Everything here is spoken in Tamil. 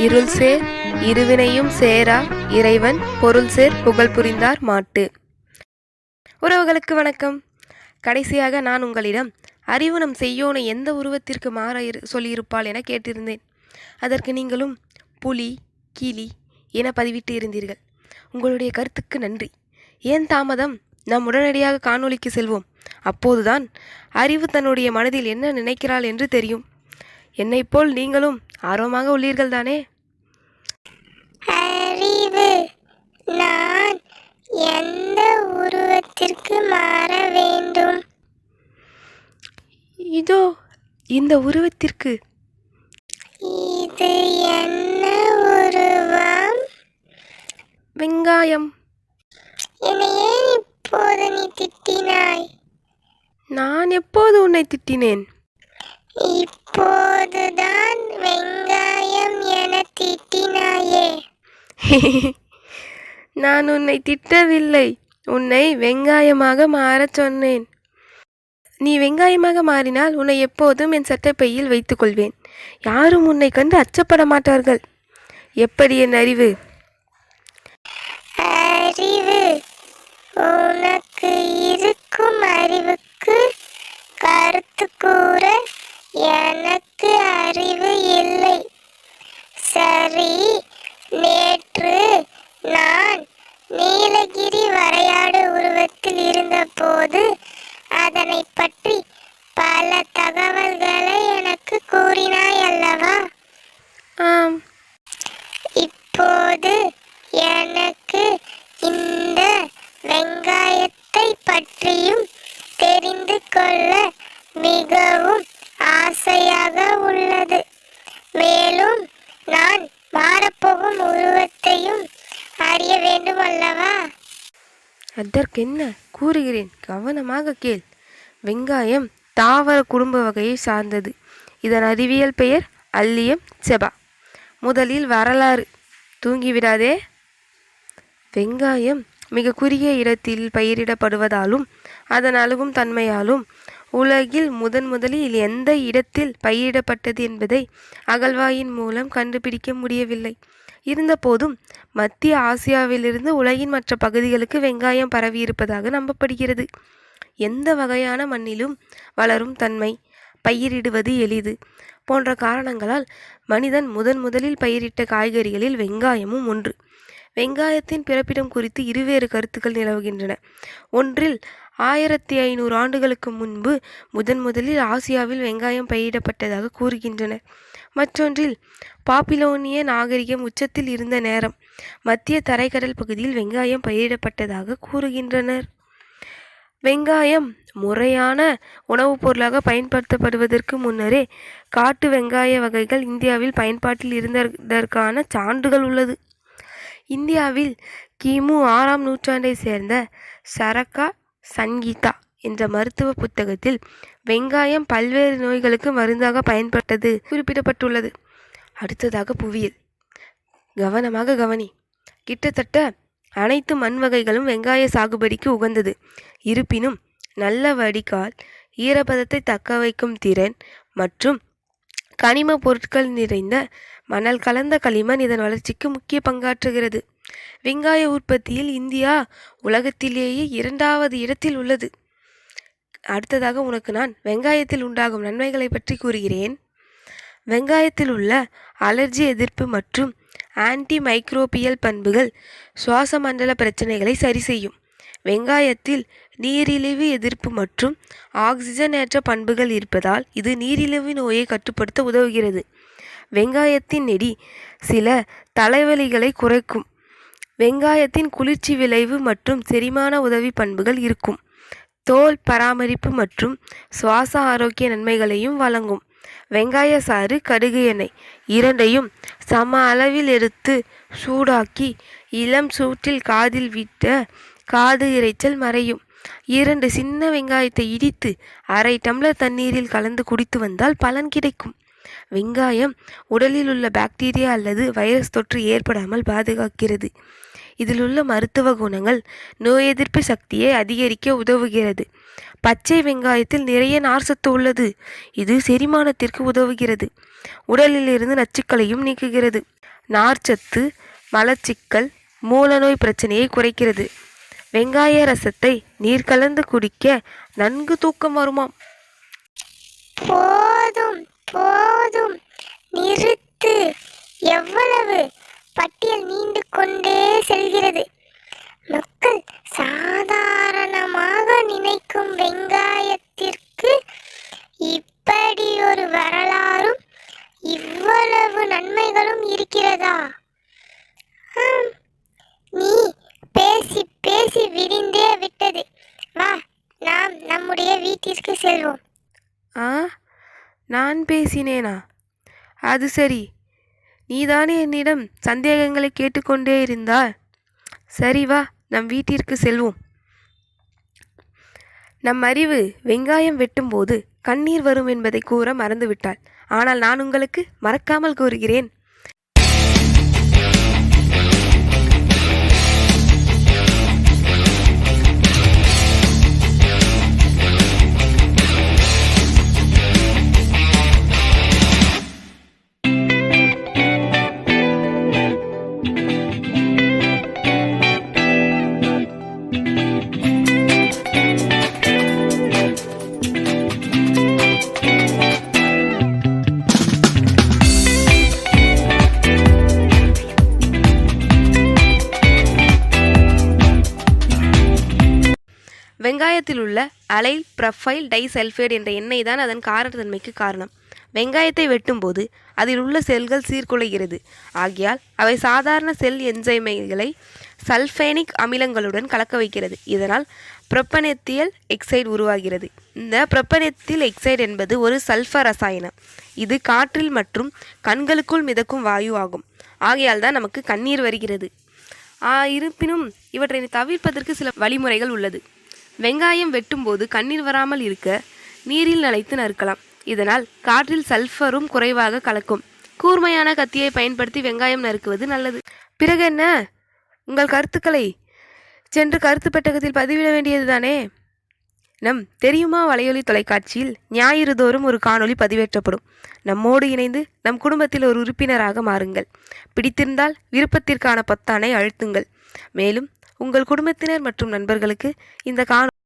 இருள் சேர் இருவினையும் சேரா இறைவன் பொருள் சேர் புகழ் புரிந்தார் மாட்டு. உறவுகளுக்கு வணக்கம். கடைசியாக நான் உங்களிடம் அறிவு நம் செய்யோனை எந்த உருவத்திற்கு மாற சொல்லியிருப்பாள் என கேட்டிருந்தேன். அதற்கு நீங்களும் புலி கிளி என பதிவிட்டு இருந்தீர்கள். உங்களுடைய கருத்துக்கு நன்றி. ஏன் தாமதம்? நாம் உடனடியாக காணொளிக்கு செல்வோம். அப்போதுதான் அறிவு தன்னுடைய மனதில் என்ன நினைக்கிறாள் என்று தெரியும். என்னைப் போல் நீங்களும் ஆர்வமாக உள்ளீர்கள் தானே அறிவு. நான் எந்த உருவத்திற்கு மாற வேண்டும்? இதோ இந்த உருவத்திற்கு. இது என்ன உருவம்? வெங்காயம். என்னை ஏன் இப்போது நீ திட்டினாய்? நான் எப்போது உன்னை திட்டினேன்? இப்போதுதான் வெங்காயம் என திட்டினாயே. நான் உன்னை திட்டவில்லை. உன்னை வெங்காயமாக மாறச் சொன்னேன். நீ வெங்காயமாக மாறினால் உன்னை எப்போதும் என் சட்டைப்பையில் வைத்துக்கொள்வேன் யாரும் உன்னை கண்டு அச்சப்பட மாட்டார்கள். எப்படி என் அறிவு? அறிவு. உனக்கு இருக்கும் அறிவுக்கு கருத்து கூற எனக்கு அறிவு இல்லை. சரி. நேற்று நான் நீலகிரி வரையாடு உருவத்தில் இருந்தபோது அதனை பற்றி பல தகவல்களை எனக்கு கூறினாய் அல்லவா? ஆம். இப்போது எனக்கு இந்த வெங்காயத்தை பற்றியும் தெரிந்து கொள்ள மிகவும் ஆசையாக உள்ளது. அதற்கென்ன கூறுகிறேன்? கவனமாக கேள். வெங்காயம் தாவர குடும்ப வகையை சார்ந்தது. இதன் அறிவியல் பெயர் அல்லியம் செபா. முதலில் வரலாறு. தூங்கிவிடாதே. வெங்காயம் மிக குறுகிய இடத்தில் பயிரிடப்படுவதாலும் அதன் அழுகும் தன்மையாலும் உலகில் முதன் முதலில் எந்த இடத்தில் பயிரிடப்பட்டது என்பதை அகழ்வாயின் மூலம் கண்டுபிடிக்க முடியவில்லை. இருந்தபோதும் மத்திய ஆசியாவிலிருந்து உலகின் மற்ற பகுதிகளுக்கு வெங்காயம் பரவியிருப்பதாக நம்பப்படுகிறது. எந்த வகையான மண்ணிலும் வளரும் தன்மை பயிரிடுவது எளிது. போன்ற காரணங்களால் மனிதன் முதன் முதலில் பயிரிட்ட காய்கறிகளில் வெங்காயமும் ஒன்று. வெங்காயத்தின் பிறப்பிடம் குறித்து இருவேறு கருத்துக்கள் நிலவுகின்றன. ஒன்றில் ஆயிரத்தி ஐநூறு ஆண்டுகளுக்கு முன்பு முதன் முதலில் ஆசியாவில் வெங்காயம் பயிரிடப்பட்டதாக கூறுகின்றனர் மற்றொன்றில் பாப்பிலோனிய நாகரிகம் உச்சத்தில் இருந்த நேரம் மத்திய தரைக்கடல் பகுதியில் வெங்காயம் பயிரிடப்பட்டதாக கூறுகின்றனர். வெங்காயம் முறையான உணவுப் பொருளாக பயன்படுத்தப்படுவதற்கு முன்னரே காட்டு வெங்காய வகைகள் இந்தியாவில் பயன்பாட்டில் இருந்ததற்கான சான்றுகள் உள்ளது. இந்தியாவில் கிமு ஆறாம் நூற்றாண்டை சேர்ந்த சரக்கா சங்கீதா என்ற மருத்துவ புத்தகத்தில் வெங்காயம் பல்வேறு நோய்களுக்கு மருந்தாக பயன்பட்டது குறிப்பிடப்பட்டுள்ளது. அடுத்ததாக புவியியல். கவனமாக கவனி. கிட்டத்தட்ட அனைத்து மண் வகைகளும் வெங்காய சாகுபடிக்கு உகந்தது. இருப்பினும் நல்ல வடிகால் ஈரப்பதத்தை தக்க வைக்கும் திறன் மற்றும் கனிம பொருட்கள் நிறைந்த மணல் கலந்த களிமண் இதன் வளர்ச்சிக்கு முக்கிய பங்காற்றுகிறது. வெங்காய உற்பத்தியில் இந்தியா உலகத்திலேயே இரண்டாவது இடத்தில் உள்ளது. அடுத்ததாக உனக்கு நான் வெங்காயத்தில் உண்டாகும் நன்மைகளை பற்றி கூறுகிறேன். வெங்காயத்தில் உள்ள அலர்ஜி எதிர்ப்பு மற்றும் ஆன்டி மைக்ரோபியல் பண்புகள் சுவாச மண்டல பிரச்சனைகளை சரி செய்யும். வெங்காயத்தில் நீரிழிவு எதிர்ப்பு மற்றும் ஆக்சிஜனேற்ற பண்புகள் இருப்பதால் இது நீரிழிவு நோயை கட்டுப்படுத்த உதவுகிறது. வெங்காயத்தின் நெடி சில தலைவலிகளை குறைக்கும். வெங்காயத்தின் குளிர்ச்சி விளைவு மற்றும் செரிமான உதவி பண்புகள் இருக்கும். தோல் பராமரிப்பு மற்றும் சுவாச ஆரோக்கிய நன்மைகளையும் வழங்கும். வெங்காய சாறு கடுகு எண்ணெய் இரண்டையும் சம அளவில் எடுத்து சூடாக்கி இளம் சூட்டில் காதில் விட்ட காது இரைச்சல் மறையும். இரண்டு சின்ன வெங்காயத்தை இடித்து அரை டம்ளர் தண்ணீரில் கலந்து குடித்து வந்தால் பலன் கிடைக்கும். வெங்காயம் உடலில் உள்ள பாக்டீரியா அல்லது வைரஸ் தொற்று ஏற்படாமல் பாதுகாக்கிறது. இதில் உள்ள மருத்துவ குணங்கள் நோய் எதிர்ப்பு சக்தியை அதிகரிக்க உதவுகிறது. பச்சை வெங்காயத்தில் நிறைய நார்சத்து உள்ளது. இது செரிமானத்திற்கு உதவுகிறது. உடலிலிருந்து நச்சுக்களையும் நீக்குகிறது. நார்ச்சத்து மலச்சிக்கல் மூலநோய் பிரச்சனையை குறைக்கிறது. வெங்காய ரசத்தை நீர் கலந்து குடிக்க நன்கு தூக்கம் வருமாம். போதும். போதும் நிறுத்து. எவ்வளவு? பட்டியல் நீண்டு கொண்டே செல்கிறது. மக்கள் சாதாரணமாக நினைக்கும் வெங்காயத்திற்கு இப்படி ஒரு வரலாறும் இவ்வளவு நன்மைகளும் இருக்கிறதா? நீ பேசி பேசி விரிந்தே விட்டது. வா நாம் நம்முடைய வீட்டிற்கு செல்வோம். நான் பேசினேனா? அது சரி. நீதானே என்னிடம் சந்தேகங்களை கேட்டுக்கொண்டே இருந்தால் சரி வா நம் வீட்டிற்கு செல்வோம். நம் அறிவு வெங்காயம் வெட்டும்போது கண்ணீர் வரும் என்பதை கூற மறந்துவிட்டாள். ஆனால் நான் உங்களுக்கு மறக்காமல் கூறுகிறேன். வெங்காயத்தில் உள்ள அலைல் ப்ரொஃபைல் டைசல்ஃபைடு என்ற எண்ணெய் தான் அதன் காரத்தன்மைக்கு காரணம். வெங்காயத்தை வெட்டும்போது அதில் உள்ள செல்கள் சீர்குலைகிறது. ஆகையால் அவை சாதாரண செல் என்சைமைகளை சல்ஃபேனிக் அமிலங்களுடன் கலக்க வைக்கிறது. இதனால் புரொப்பனெத்தியல் எக்சைடு உருவாகிறது. இந்த புரொப்பனெத்தில் எக்சைடு என்பது ஒரு சல்ஃபர் ரசாயனம். இது காற்றில் மற்றும் கண்களுக்குள் மிதக்கும் வாயு ஆகும். ஆகையால் தான் நமக்கு கண்ணீர் வருகிறது. இருப்பினும் இவற்றை தவிர்ப்பதற்கு சில வழிமுறைகள் உள்ளது. வெங்காயம் வெட்டும்போது கண்ணீர் வராமல் இருக்க நீரில் நனைத்து நறுக்கலாம். இதனால் காற்றில் சல்ஃபரும் குறைவாக கலக்கும். கூர்மையான கத்தியை பயன்படுத்தி வெங்காயம் நறுக்குவது நல்லது. பிறகு என்ன? உங்கள் கருத்துக்களை சென்று கருத்து பெட்டகத்தில் பதிவிட வேண்டியதுதானே? நம் தெரியுமா வலையொலி தொலைக்காட்சியில் ஞாயிறுதோறும் ஒரு காணொளி பதிவேற்றப்படும். நம்மோடு இணைந்து நம் குடும்பத்தில் ஒரு உறுப்பினராக மாறுங்கள். பிடித்திருந்தால் விருப்பத்திற்கான பொத்தானை அழுத்துங்கள். மேலும் உங்கள் குடும்பத்தினர் மற்றும் நண்பர்களுக்கு இந்த காணொளி